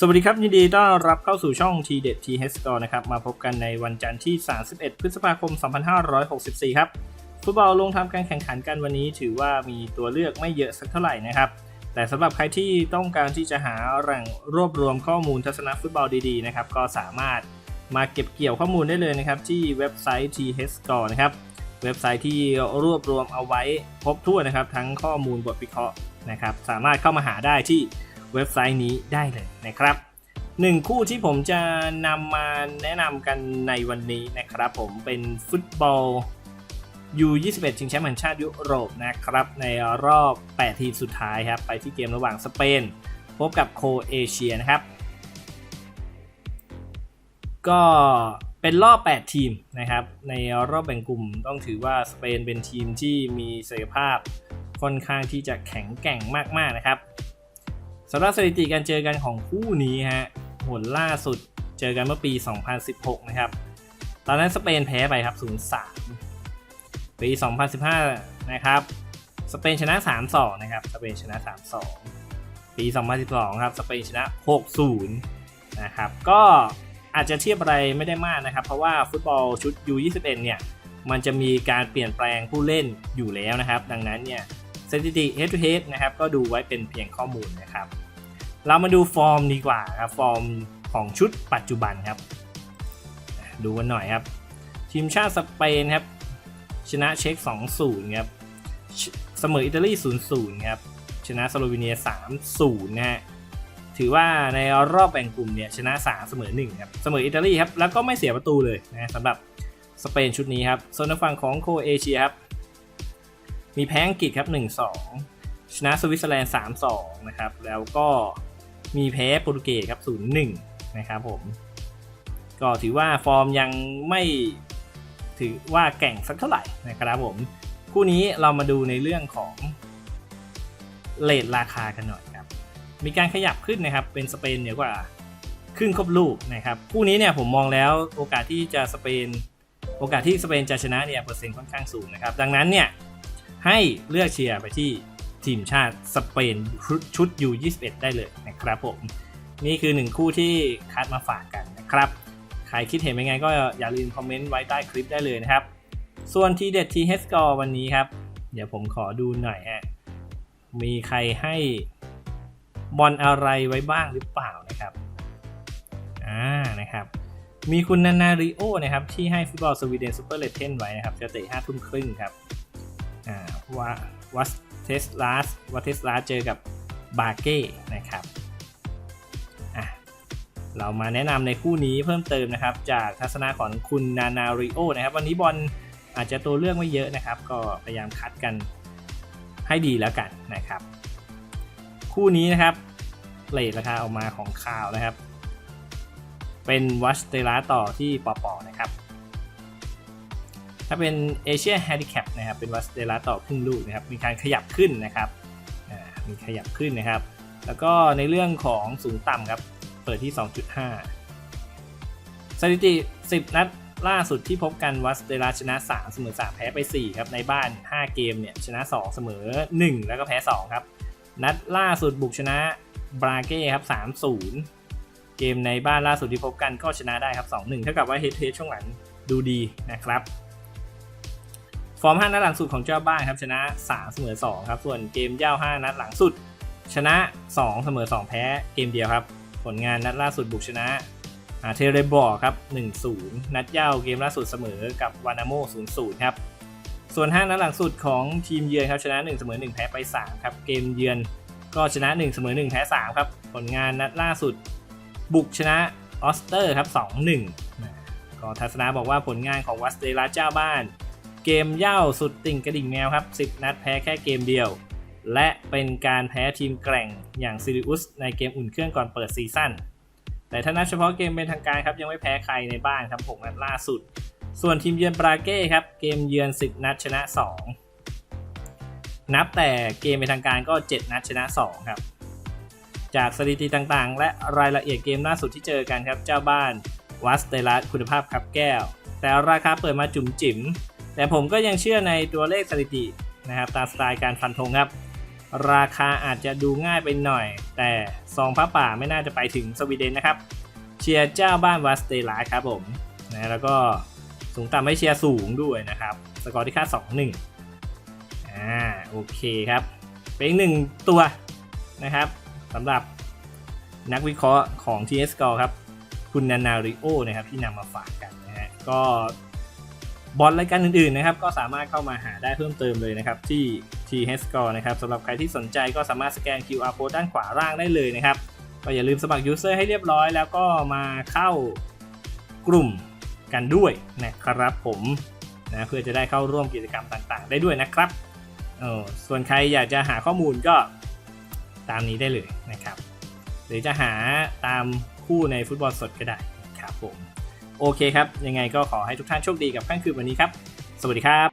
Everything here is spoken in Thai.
สวัสดีครับ ยินดีต้อนรับเข้าสู่ช่อง T เด็ด T H Store นะครับ มาพบกันในวันจันทร์ที่ 31 พฤษภาคม 2564 ครับฟุตบอลลงทำการแข่งขันกันวันนี้ถือว่ามีตัวเลือกไม่เยอะสักเท่าไหร่นะครับ แต่สำหรับใครที่ต้องการที่จะหาแหล่งรวบรวมข้อมูลทัศนฟุตบอลดีๆนะครับก็สามารถมาเก็บเกี่ยวข้อมูลได้เลยนะครับที่เว็บไซต์ T H Store นะครับเว็บไซต์ที่รวบรวมเอาไว้ครบถ้วนนะครับทั้งข้อมูลบทวิเคราะห์นะครับสามารถเข้ามาหาได้ที่ เว็บไซต์นี้ได้เลยนะครับหนึ่งคู่ที่ผมจะนำมาแนะนำกันในวันนี้นะครับผมเป็นฟุตบอล U21 ชิงแชมป์แห่งชาติยุโรปนะครับ ในรอบ 8 ทีมสุดท้ายครับ ไปที่เกมระหว่างสเปน พบกับโคเอเชียนะครับ ก็เป็นรอบ 8 ทีมนะครับ ในรอบแบ่งกลุ่มต้องถือว่าสเปนเป็นทีมที่มีศักยภาพค่อนข้างที่จะแข็งแกร่งมากๆนะครับ สำหรับสถิติการเจอกันของคู่นี้ฮะผลล่าสุดเจอกันเมื่อปี 2016 นะครับ ตอนนั้นสเปนแพ้ไปครับ 0-3 ปี 2015 นะครับ สเปนชนะ 3-2 นะครับ สเปนชนะ 3-2 ปี 2012 ครับ สเปนชนะ 6-0 นะครับ ก็อาจจะเทียบอะไรไม่ได้มากนะครับ เพราะว่าฟุตบอลชุด U21 เนี่ย มันจะมีการเปลี่ยนแปลงผู้เล่นอยู่แล้วนะครับ ดังนั้นเนี่ยสถิติ head to head นะครับ ก็ดูไว้เป็นเพียงข้อมูลนะครับ เรามาดูฟอร์มดีกว่าครับฟอร์มของชุดปัจจุบันครับ ดูกันหน่อยครับ ทีมชาติสเปนครับ ชนะเช็ก2-0ครับเสมออิตาลี0-0ครับชนะสโลวีเนีย3-0นะฮะถือว่าในรอบแบ่งกลุ่มเนี่ยชนะ 3 เสมอ1ครับเสมออิตาลีครับแล้วก็ไม่เสียประตูเลยนะสำหรับสเปนชุดนี้ครับส่วนทางฝั่งของโคเอเชียครับมีแพ้อังกฤษครับ 1-2 ชนะสวิตเซอร์แลนด์3-2นะครับแล้วก็ มีแพ้โปรตุเกสครับ 0-1 นะครับผม ก็ถือว่าฟอร์มยังไม่ถือว่าแก่งสักเท่าไหร่นะครับผม คู่นี้เรามาดูในเรื่องของเลทราคากันหน่อยครับ มีการขยับขึ้นนะครับ เป็นสเปนเหนือกว่าครึ่งครบลูกนะครับ คู่นี้เนี่ยผมมองแล้วโอกาสที่จะสเปน โอกาสที่สเปนจะชนะเนี่ยเปอร์เซ็นต์ค่อนข้างสูงนะครับ ดังนั้นเนี่ยให้เลือกเชียร์ไปที่ ทีมชาติสเปนชุด U21 ได้เลยนะครับผม นี่คือหนึ่งคู่ที่คัดมาฝากกันนะครับ ใครคิดเห็นเป็นไงก็อย่าลืมคอมเมนต์ไว้ใต้คลิปได้เลยนะครับ ส่วนทีเด็ดทีเฮสกอร์วันนี้ครับ เดี๋ยวผมขอดูหน่อยฮะมีใครให้บอลอะไรไว้บ้างหรือเปล่านะครับอ่านะครับมีคุณนานาริโอนะครับที่ให้ฟุตบอลสวีเดนซูเปอร์เลเทนไว้นะครับจะเตะห้าทุ่มครึ่งครับอ่าว่าวัส เทสลาสวัสเทสลาสเจอกับบาเก้นะครับอะเรามาแนะนำในคู่นี้เพิ่มเติมนะครับ จากทัศนะของคุณนานาริโอนะครับ วันนี้บอลอาจจะตัวเลือกไม่เยอะนะครับ ก็พยายามคัดกันให้ดีแล้วกันนะครับ คู่นี้นะครับเลทราคาออกมาของข่าวนะครับ เป็นวัสเตลาต่อที่ปอปอนะครับ ถ้าเป็นเอเชียแฮนดิแคปนะครับเป็นวัสเตลาต่อครึ่งลูกนะครับมีการขยับขึ้นนะครับมีขยับขึ้นนะครับ แล้วก็ในเรื่องของสูงต่ำครับเปิดที่ 2.5 สถิติ 10 นัดล่าสุดที่พบกันวัสเตลาชนะ 3 เสมอ 3 แพ้ไป 4 ครับในบ้าน 5 เกมเนี่ยชนะ 2 เสมอ 1 แล้วก็แพ้ 2 ครับ นัดล่าสุดบุกชนะบราเก้ครับ 3-0 เกมในบ้านล่าสุดที่พบกันก็ชนะได้ครับ 2-1 เท่ากับว่าเฮดเทสช่วงหลังดูดีนะครับ ฟอร์ม 5 นัดหลังสุดของเจ้าบ้านครับชนะ 3 เสมอ 2 ครับ ส่วนเกมเย่า5 นัดหลังสุด ชนะ 2 เสมอ 2 แพ้เกมเดียวครับ ผลงานนัดล่าสุดบุกชนะเทเรบอร์ครับ 1-0 นัดเย่าเกมล่าสุดเสมอกับวานาโม 0-0 ครับ ส่วน 5 นัดหลังสุดของทีมเยือนครับชนะ 1 เสมอ 1 แพ้ไป 3 ครับ เกมเยือนก็ชนะ 1 เสมอ 1 แพ้ 3 ครับ ผลงานนัดล่าสุด บุกชนะออสเตอร์ครับ 2-1นะก็ทัศนะบอกว่าผลงานของวัสเตลาเจ้าบ้าน เกมเย่าสุดติ่งกระดิ่งแมวครับ 10 นัดแพ้แค่เกมเดียว และเป็นการแพ้ทีมแกร่งอย่างซิริอุสในเกมอุ่นเครื่องก่อนเปิดซีซั่นแต่ถ้านับเฉพาะเกมเป็นทางการครับ ยังไม่แพ้ใครในบ้านครับ6นัดล่าสุด ส่วนทีมเยือนบราเก้ครับ เกมเยือน 10 นัดชนะ 2 นับแต่เกมเป็นทางการก็ 7 นัดชนะ 2 ครับ จากสถิติต่างๆ และรายละเอียดเกมล่าสุดที่เจอกันครับ เจ้าบ้านวัสเตลัสคุณภาพครับแก้ว แต่ราคาเปิดมาจุ๋มจิ๋ม แต่ผมก็ยังเชื่อในตัวเลขสถิตินะครับตามสไตล์การฟันธงครับ ราคาอาจจะดูง่ายไปหน่อย แต่ซองพระป่าไม่น่าจะไปถึงสวีเดนนะครับ เชียร์เจ้าบ้านวาสเตลาครับผมนะแล้วก็สูงต่ำให้เชียร์สูงด้วยนะครับ สกอร์ที่ค่า2 1อ่าโอเคครับ เป็นอีกหนึ่งตัวนะครับสำหรับนักวิเคราะห์ของ TS Score ครับ คุณนานาริโอนะครับที่นำมาฝากกันนะฮะก็ บอลรายการอื่นๆนะครับก็สามารถเข้ามาหาได้เพิ่มเติมเลยนะครับที่ TS Score นะครับสำหรับใครที่สนใจก็สามารถสแกน QR code ด้านขวาล่างได้เลยนะครับก็อย่าลืมสมัคร User ให้เรียบร้อย แล้วก็มาเข้ากลุ่มกันด้วยนะครับผมนะเพื่อจะได้เข้าร่วมกิจกรรมต่างๆ ได้ด้วยนะครับออส่วนใครอยากจะหาข้อมูลก็ตามนี้ได้เลยนะครับ หรือจะหาตามคู่ในฟุตบอลสดก็ได้ครับผม โอเคครับ ยังไงก็ขอให้ทุกท่านโชคดีกับค่ำคืนวันนี้ครับ สวัสดีครับ